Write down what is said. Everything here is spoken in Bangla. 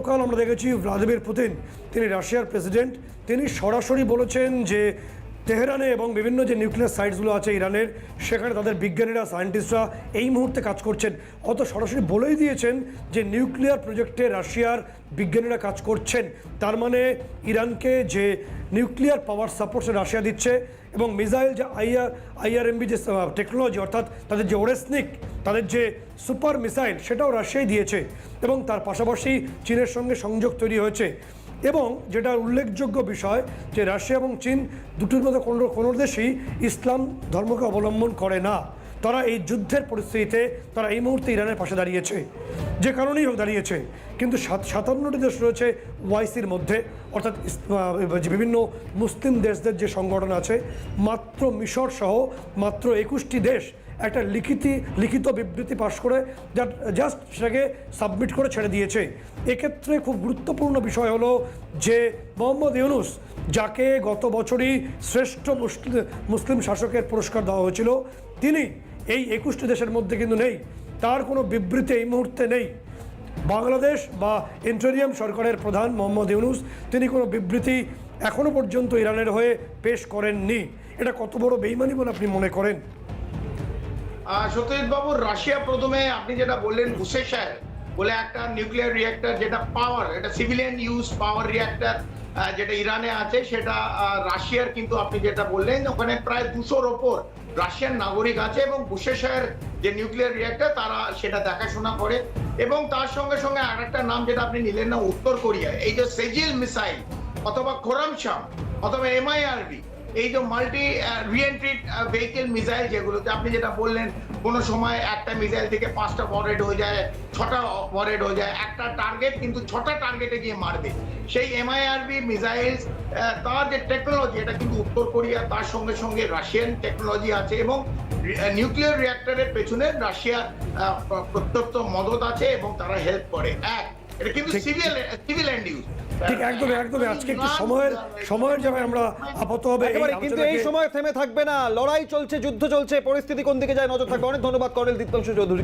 কাল আমরা দেখেছি ভ্লাদিমির পুতিন তিনি রাশিয়ার প্রেসিডেন্ট তিনি সরাসরি বলেছেন যে তেহরানে এবং বিভিন্ন যে নিউক্লিয়ার সাইটসগুলো আছে ইরানের, সেখানে তাদের বিজ্ঞানীরা, সায়েন্টিস্টরা এই মুহূর্তে কাজ করছেন। অত সরাসরি বলেই দিয়েছেন যে নিউক্লিয়ার প্রজেক্টে রাশিয়ার বিজ্ঞানীরা কাজ করছেন। তার মানে ইরানকে যে নিউক্লিয়ার পাওয়ার সাপোর্ট রাশিয়া দিচ্ছে এবং মিসাইল যে আইআর আইআরএমবি যে টেকনোলজি, অর্থাৎ তাদের যে ওরেসনিক, তাদের যে সুপার মিসাইল, সেটাও রাশিয়াই দিয়েছে এবং তার পাশাপাশি চীনের সঙ্গে সংযোগ তৈরি হয়েছে। এবং যেটা উল্লেখযোগ্য বিষয় যে রাশিয়া এবং চীন দুটোর মধ্যে কোনো কোনো দেশই ইসলাম ধর্মকে অবলম্বন করে না। তারা এই যুদ্ধের পরিস্থিতিতে তারা এই মুহূর্তে ইরানের পাশে দাঁড়িয়েছে। যে কারণেই হোক দাঁড়িয়েছে। কিন্তু সাত সাতান্নটি দেশ রয়েছে ওয়াইসির মধ্যে। অর্থাৎ বিভিন্ন মুসলিম দেশদের যে সংগঠন আছে, মাত্র মিশর সহ মাত্র একুশটি দেশ একটা লিখিত লিখিত বিবৃতি পাশ করে জাস্ট সেটাকে সাবমিট করে ছেড়ে দিয়েছে। এক্ষেত্রে খুব গুরুত্বপূর্ণ বিষয় হলো যে মোহাম্মদ ইউনুস, যাকে গত বছরই শ্রেষ্ঠ মুসলিম শাসকের পুরস্কার দেওয়া হয়েছিল, তিনি এই একুশটি দেশের মধ্যে কিন্তু নেই। তার কোনো বিবৃতি এই মুহূর্তে নেই। বাংলাদেশ বা ইন্টেরিয়াম সরকারের প্রধান মোহাম্মদ ইউনুস, তিনি কোনো বিবৃতি এখনও পর্যন্ত ইরানের হয়ে পেশ করেননি। এটা কত বড় বেইমানি বলে আপনি মনে করেন? সত্যজিৎ বাবু রাশিয়া প্রথমে আপনি যেটা বললেন বুসেশার বলে একটা নিউক্লিয়ার রিঅ্যাক্টর যেটা পাওয়ার এটা সিভিলিয়ান ইউজ পাওয়ার রিঅ্যাক্টর যেটা ইরানে আছে, সেটা রাশিয়ার কিন্তু আপনি যেটা বললেন, ওখানে প্রায় দুশোর ওপর রাশিয়ান নাগরিক আছে এবং বুসেশার যে নিউক্লিয়ার রিঅ্যাক্টর তারা সেটা দেখাশোনা করে এবং তার সঙ্গে সঙ্গে আরেকটা নাম যেটা আপনি নিলেন না, উত্তর কোরিয়া। এই যে সেজিল মিসাইল অথবা খোরামশাম অথবা এমআইআরবি এই যে মাল্টি রিএন্ট্রি ভেহিকেল মিসাইল যেগুলোতে আপনি যেটা বললেন কোন সময় একটা মিসাইল থেকে পাঁচটা বরেড হয়ে যায় ছটা বরেড হয়ে যায় একটা টার্গেট কিন্তু ছটা টার্গেটে গিয়ে মারবে। সেই এমআইআরবি মিসাইল তার যে টেকনোলজি এটা কিন্তু উত্তর কোরিয়া তার সঙ্গে সঙ্গে রাশিয়ান টেকনোলজি আছে এবং নিউক্লিয়ার রিঅ্যাক্টরের পেছনে রাশিয়ার আহ, প্রত্যক্ষ মদত আছে এবং তারা হেল্প করে। এক এটা কিন্তু ঠিক- সিভিল সিভিল এন্ড ইউজ ঠিক একদমই একদমই। আজকে একটু সময়ের সময়ের জায়গায় আমরা আপাতত হবে কিন্তু এই সময় থেমে থাকবে না। লড়াই চলছে যুদ্ধ চলছে পরিস্থিতি কোন দিকে যায় নজর থাকবে? অনেক ধন্যবাদ করেন দীপ্তাংশু চৌধুরী।